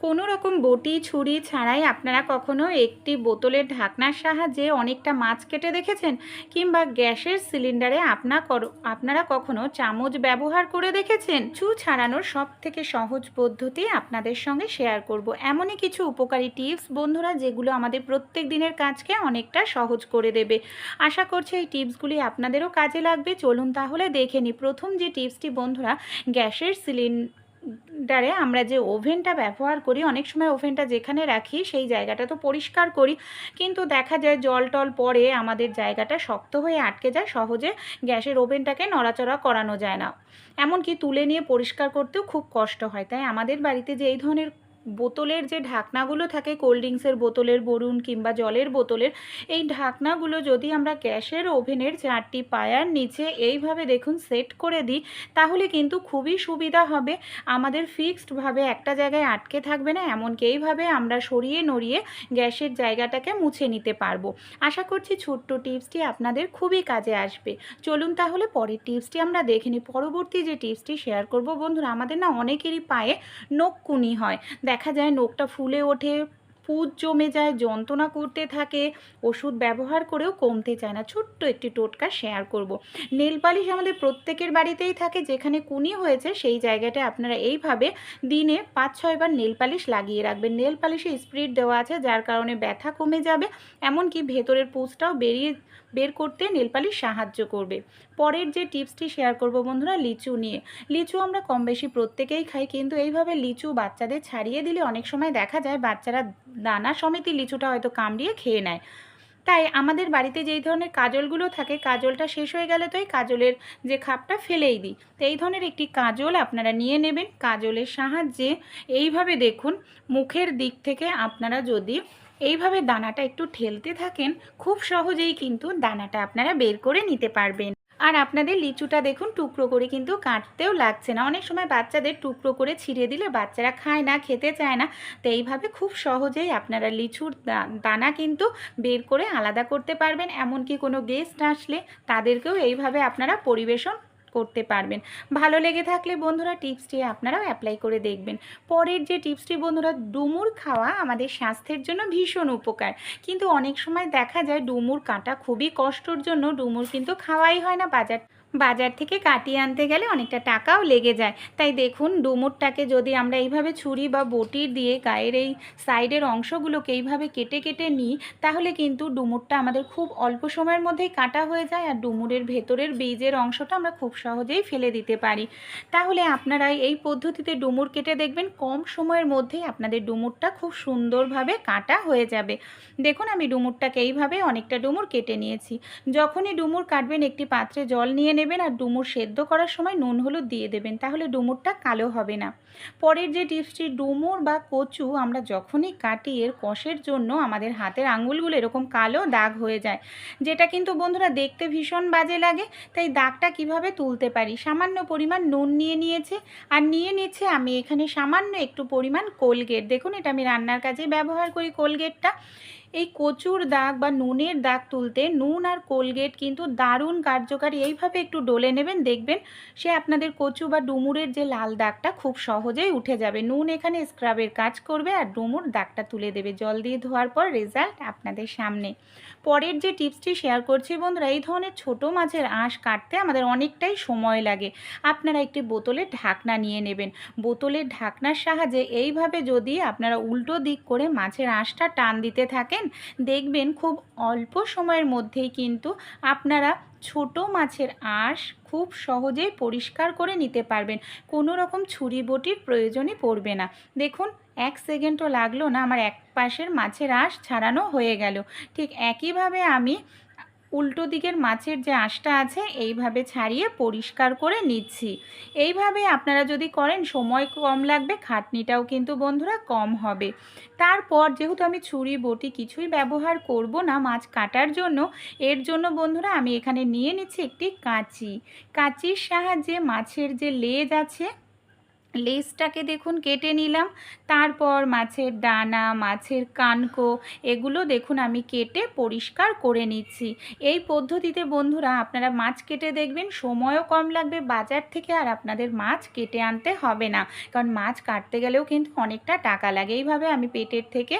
কোনো রকম বটি, ছুরি ছাড়াই আপনারা কখনো একটি বোতলের ঢাকনার সাহায্যে অনেকটা মাছ কেটে দেখেছেন? কিংবা গ্যাসের সিলিন্ডারে আপনা আপনারা কখনো চামচ ব্যবহার করে দেখেছেন? চু ছাড়ানোর সব থেকে সহজ পদ্ধতি আপনাদের সঙ্গে শেয়ার করব। এমনই কিছু উপকারী টিপস বন্ধুরা যেগুলো আমাদের প্রত্যেক দিনের কাজকে অনেকটা সহজ করে দেবে। আশা করছি এই টিপসগুলি আপনাদেরও কাজে লাগবে। চলুন তাহলে দেখে নিই। প্রথম যে টিপসটি বন্ধুরা, গ্যাসের সিলিন্ডারে আমরা যে ওভেনটা ব্যবহার করি, অনেক সময় ওভেনটা যেখানে রাখি সেই জায়গাটা তো পরিষ্কার করি। কিন্তু দেখা যায় জল টল পরে আমাদের জায়গাটা শক্ত হয়ে আটকে যায়, সহজে গ্যাসের ওভেনটাকে নড়াচড়া করানো যায় না। এমনকি তুলে নিয়ে পরিষ্কার করতেও খুব কষ্ট হয়। তাই আমাদের বাড়িতে যে এই ধরনের বোতলের যে ঢাকনাগুলো থাকে কোল্ড ড্রিঙ্কসের বোতলের বরুণ কিংবা জলের বোতলের, এই ঢাকনাগুলো যদি আমরা গ্যাসের ওভেনের চারটি পায়ার নিচে এইভাবে দেখুন সেট করে দিই, তাহলে কিন্তু খুবই সুবিধা হবে। আমাদের ফিক্সডভাবে একটা জায়গায় আটকে থাকবে না, এমনকি এইভাবে আমরা সরিয়ে নড়িয়ে গ্যাসের জায়গাটাকে মুছে নিতে পারব। আশা করছি ছোট্ট টিপসটি আপনাদের খুবই কাজে আসবে। চলুন তাহলে পরের টিপসটি আমরা দেখে নিই। পরবর্তী যে টিপসটি শেয়ার করব, বন্ধুরা, আমাদের না অনেকেরই পায়ে নখকুনি হয়। দেখা যায় নখটা ফুলে ওঠে। পুজ জমে যায়, যন্ত্রণা করতে থাকে, ওষুধ ব্যবহার করেও কমতে চায় না। ছোট্ট একটি টোটকা শেয়ার করব। নেল পালিশ আমাদের প্রত্যেকের বাড়িতেই থাকে, যেখানে কুনি হয়েছে সেই জায়গাটায় আপনারা এইভাবে দিনে পাঁচ ছয়বার নেল পালিশ লাগিয়ে রাখবেন। নেল পালিশে স্প্রিট দেওয়া আছে, যার কারণে ব্যথা কমে যাবে, এমনকি ভেতরের পুজটাও বেরিয়ে বের করতে নেল পালিশ সাহায্য করবে। পরের যে টিপসটি শেয়ার করব বন্ধুরা, লিচু নিয়ে। লিচু আমরা কম বেশি প্রত্যেকেই খাই, কিন্তু এইভাবে লিচু বাচ্চাদের ছাড়িয়ে দিলে অনেক সময় দেখা যায় বাচ্চারা দানা সমিতি লিচুটা হয়তো কামড়িয়ে খেয়ে নেয়। তাই আমাদের বাড়িতে যেই ধরনের কাজলগুলো থাকে, কাজলটা শেষ হয়ে গেলে তো এই কাজলের যে খাপটা ফেলেই দিই। তো এই ধরনের একটি কাজল আপনারা নিয়ে নেবেন। কাজলের সাহায্যে এইভাবে দেখুন, মুখের দিক থেকে আপনারা যদি এইভাবে দানাটা একটু ঠেলতে থাকেন, খুব সহজেই কিন্তু দানাটা আপনারা বের করে নিতে পারবেন। আর আপনাদের লিচুটা দেখুন, টুকরো করে কিন্তু কাটতেও লাগছে না। অনেক সময় বাচ্চাদের টুকরো করে ছিঁড়ে দিলে বাচ্চারা খায় না, খেতে চায় না। তো এইভাবে খুব সহজেই আপনারা লিচুর দানা কিন্তু বের করে আলাদা করতে পারবেন। এমনকি কোনো গেস্ট আসলে তাদেরকেও এইভাবে আপনারা পরিবেশন করতে পারবেন। ভালো লেগে থাকলে বন্ধুরা টিপসটি আপনারাও অ্যাপ্লাই করে দেখবেন। পরের যে টিপসটি বন্ধুরা, ডুমুর খাওয়া আমাদের স্বাস্থ্যের জন্য ভীষণ উপকার। কিন্তু অনেক সময় দেখা যায় ডুমুর কাটা খুবই কষ্টর জন্য ডুমুর কিন্তু খাওয়াই হয় না বাজার বাজার থেকে কাটিয়ে আনতে গেলে অনেকটা টাকাও লেগে যায়। তাই দেখুন, ডুমুরটাকে যদি আমরা এইভাবে ছুরি বা বটির দিয়ে গায়ের এই সাইডের অংশগুলোকে এইভাবে কেটে কেটে নিই, তাহলে কিন্তু ডুমুরটা আমাদের খুব অল্প সময়ের মধ্যেই কাটা হয়ে যায় আর ডুমুরের ভেতরের বীজের অংশটা আমরা খুব সহজেই ফেলে দিতে পারি। তাহলে আপনারা এই পদ্ধতিতে ডুমুর কেটে দেখবেন, কম সময়ের মধ্যেই আপনাদের ডুমুরটা খুব সুন্দরভাবে কাটা হয়ে যাবে। দেখুন, আমি ডুমুরটাকে এইভাবে অনেকটা ডুমুর কেটে নিয়েছি। যখনই ডুমুর কাটবেন, একটি পাত্রে জল নিয়ে আর ডুমুর সেদ্ধ করার সময় নুন হলুদ দিয়ে দেবেন, তাহলে ডুমুরটা কালো হবে না। পরের যে টিপসটি, ডুমুর বা কচু আমরা যখনই কাটি, এর কষের জন্য আমাদের হাতের আঙুলগুলো এরকম কালো দাগ হয়ে যায়। যেটা কিন্তু বন্ধুরা দেখতে ভীষণ বাজে লাগে, তাই দাগটা কীভাবে তুলতে পারি? সামান্য পরিমাণ নুন নিয়ে নিয়েছে, আর নিয়ে নিচ্ছে আমি এখানে সামান্য একটু পরিমাণ কোলগেট। দেখুন, এটা আমি রান্নার কাজে ব্যবহার করি কোলগেটটা। এই কচুর দাগ বা নুনের দাগ তুলতে নুন আর কোলগেট কিন্তু দারুণ কার্যকারী। এইভাবে একটু ডলে নেবেন, দেখবেন সে আপনাদের কচু বা ডুমুরের যে লাল দাগটা খুব সহজেই উঠে যাবে। নুন এখানে স্ক্রাবের কাজ করবে আর ডুমুর দাগটা তুলে দেবে। জল দিয়ে ধোয়ার পর রেজাল্ট আপনাদের সামনে। পরের যে টিপসটি শেয়ার করছি বন্ধুরা, এই ধরনের ছোট মাছের আঁশ কাটতে আমাদের অনেকটাই সময় লাগে। আপনারা একটি বোতলের ঢাকনা নিয়ে নেবেন। বোতলের ঢাকনার সাহায্যে এইভাবে যদি আপনারা উল্টো দিক করে মাছের আঁশটা টান দিতে থাকেন দেখবেন খুব অল্প সময়ের মধ্যেই কিন্তু আপনারা ছোট মাছের আঁশ খুব সহজেই পরিষ্কার করে নিতে পারবেন। কোনো রকম ছুরি বটির প্রয়োজনই পড়বে না। দেখুন, এক সেকেন্ডও লাগল না, আমার এক পাশের মাছের আঁশ ছাড়ানো হয়ে গেল। ঠিক একইভাবে আমি উল্টো দিকের মাছের যে আঁশটা আছে, এইভাবে ছাড়িয়ে পরিষ্কার করে নিচ্ছি। এইভাবে আপনারা যদি করেন, সময় কম লাগবে, খাটনিটাও কিন্তু বন্ধুরা কম হবে। তারপর যেহেতু আমি ছুরি, বটি কিছুই ব্যবহার করব না মাছ কাটার জন্য, এর জন্য বন্ধুরা আমি এখানে নিয়ে নিচ্ছি একটি কাঁচি। কাঁচির সাহায্যে মাছের যে লেজ আছে লেজটাকে দেখুন কেটে নিলাম। তারপর মাছের ডানা মাছের কানকো, এগুলো দেখুন আমি কেটে পরিষ্কার করে নিচ্ছি। এই পদ্ধতিতে বন্ধুরা আপনারা মাছ কেটে দেখবেন, সময়ও কম লাগবে বাজার থেকে আর আপনাদের মাছ কেটে আনতে হবে না। কারণ মাছ কাটতে গেলেও কিন্তু অনেকটা টাকা লাগে। এইভাবে আমি পেটের থেকে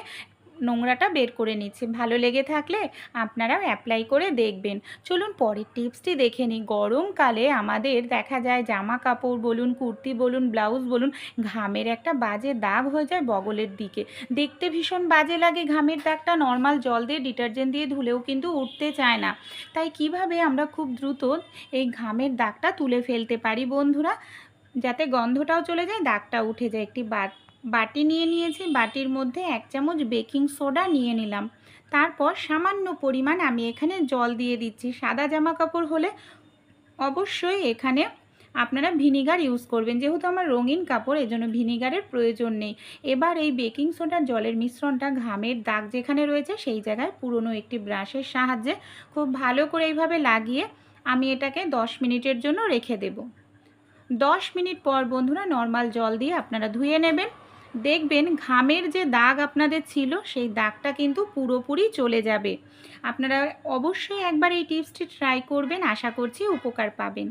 নোংরাটা বের করে নিচ্ছে। ভালো লেগে থাকলে আপনারাও অ্যাপ্লাই করে দেখবেন। চলুন পরের টিপসটি দেখে নিই। গরমকালে আমাদের দেখা যায় জামা কাপড় বলুন, কুর্তি বলুন ব্লাউজ বলুন, ঘামের একটা বাজে দাগ হয়ে যায় বগলের দিকে। দেখতে ভীষণ বাজে লাগে ঘামের দাগটা। নর্মাল জল দিয়ে ডিটারজেন্ট দিয়ে ধুলেও কিন্তু উঠতে চায় না। তাই কীভাবে আমরা খুব দ্রুত এই ঘামের দাগটা তুলে ফেলতে পারি বন্ধুরা? যাতে গন্ধটাও চলে যায় দাগটা উঠে যায়। একটি বাট বাটি নিয়ে নিয়েছি, বাটির মধ্যে এক চামচ বেকিং সোডা নিয়ে নিলাম। তারপর সামান্য পরিমাণ আমি এখানে জল দিয়ে দিচ্ছি। সাদা জামা কাপড় হলে অবশ্যই এখানে আপনারা ভিনিগার ইউজ করবেন। যেহেতু আমার রঙিন কাপড়, এজন্য ভিনিগারের প্রয়োজন নেই। এবার এই বেকিং সোডার জলের মিশ্রণটা ঘামের দাগ যেখানে রয়েছে, সেই জায়গায় পুরনো একটি ব্রাশের সাহায্যে খুব ভালো করে এইভাবে লাগিয়ে আমি এটাকে দশ মিনিটের জন্য রেখে দেব। দশ মিনিট পর বন্ধুরা, নর্মাল জল দিয়ে আপনারা ধুয়ে নেবেন। দেখবেন ঘামের যে দাগ আপনাদের ছিল, সেই দাগটা কিন্তু পুরোপুরি চলে যাবে। আপনারা অবশ্যই একবার এই টিপসটি ট্রাই করবেন, আশা করছি উপকার পাবেন।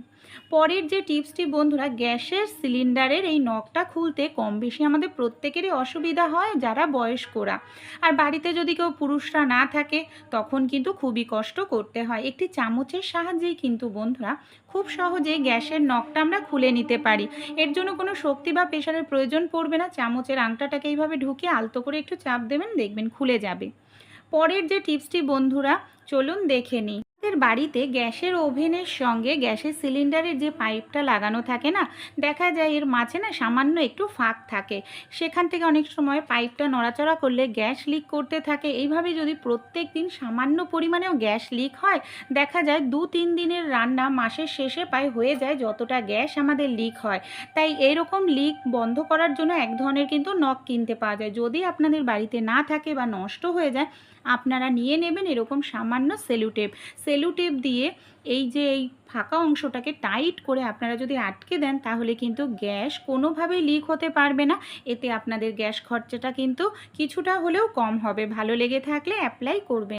পরের যে টিপসটি বন্ধুরা, গ্যাসের সিলিন্ডারের এই নখটা খুলতে কম বেশি আমাদের প্রত্যেকেরই অসুবিধা হয় যারা বয়স্করা। আর বাড়িতে যদি কেউ পুরুষরা না থাকে, তখন কিন্তু খুবই কষ্ট করতে হয়। একটি চামচের সাহায্যেই কিন্তু বন্ধুরা, খুব সহজেই গ্যাসের নখটা আমরা খুলে নিতে পারি। এর জন্য কোনো শক্তি বা প্রেশারের প্রয়োজন পড়বে না। চামচের আংটাটাকে এইভাবে ঢুকিয়ে আলতো করে একটু চাপ দেবেন, দেখবেন খুলে যাবে। পরের যে টিপসটি বন্ধুরা, চলুন দেখে নিই। আমাদের বাড়িতে গ্যাসের ওভেনের সঙ্গে গ্যাসের সিলিন্ডারের যে পাইপটা লাগানো থাকে না, দেখা যায় এর মাঝে না সামান্য একটু ফাঁক থাকে। সেখান থেকে অনেক সময় পাইপটা নড়াচড়া করলে গ্যাস লিক করতে থাকে। এইভাবে যদি প্রত্যেক দিন সামান্য পরিমাণেও গ্যাস লিক হয়, দেখা যায় দু তিন দিনের রান্না মাসের শেষে প্রায় হয়ে যায় যতটা গ্যাস আমাদের লিক হয়। তাই এরকম লিক বন্ধ করার জন্য এক ধরনের কিন্তু নখ কিনতে পাওয়া যায়। যদি আপনাদের বাড়িতে না থাকে বা নষ্ট হয়ে যায়, আপনারা নিয়ে নেবেন এরকম সামান্য সেলুটেপ। সেলুটেপ দিয়ে এই যে এই ফাঁকা অংশটাকে টাইট করে আপনারা যদি আটকে দেন, তাহলে কিন্তু গ্যাস কোনোভাবেই লিক হতে পারবে না। এতে আপনাদের গ্যাস খরচাটা কিন্তু কিছুটা হলেও কম হবে। ভালো লেগে থাকলে অ্যাপ্লাই করবেন।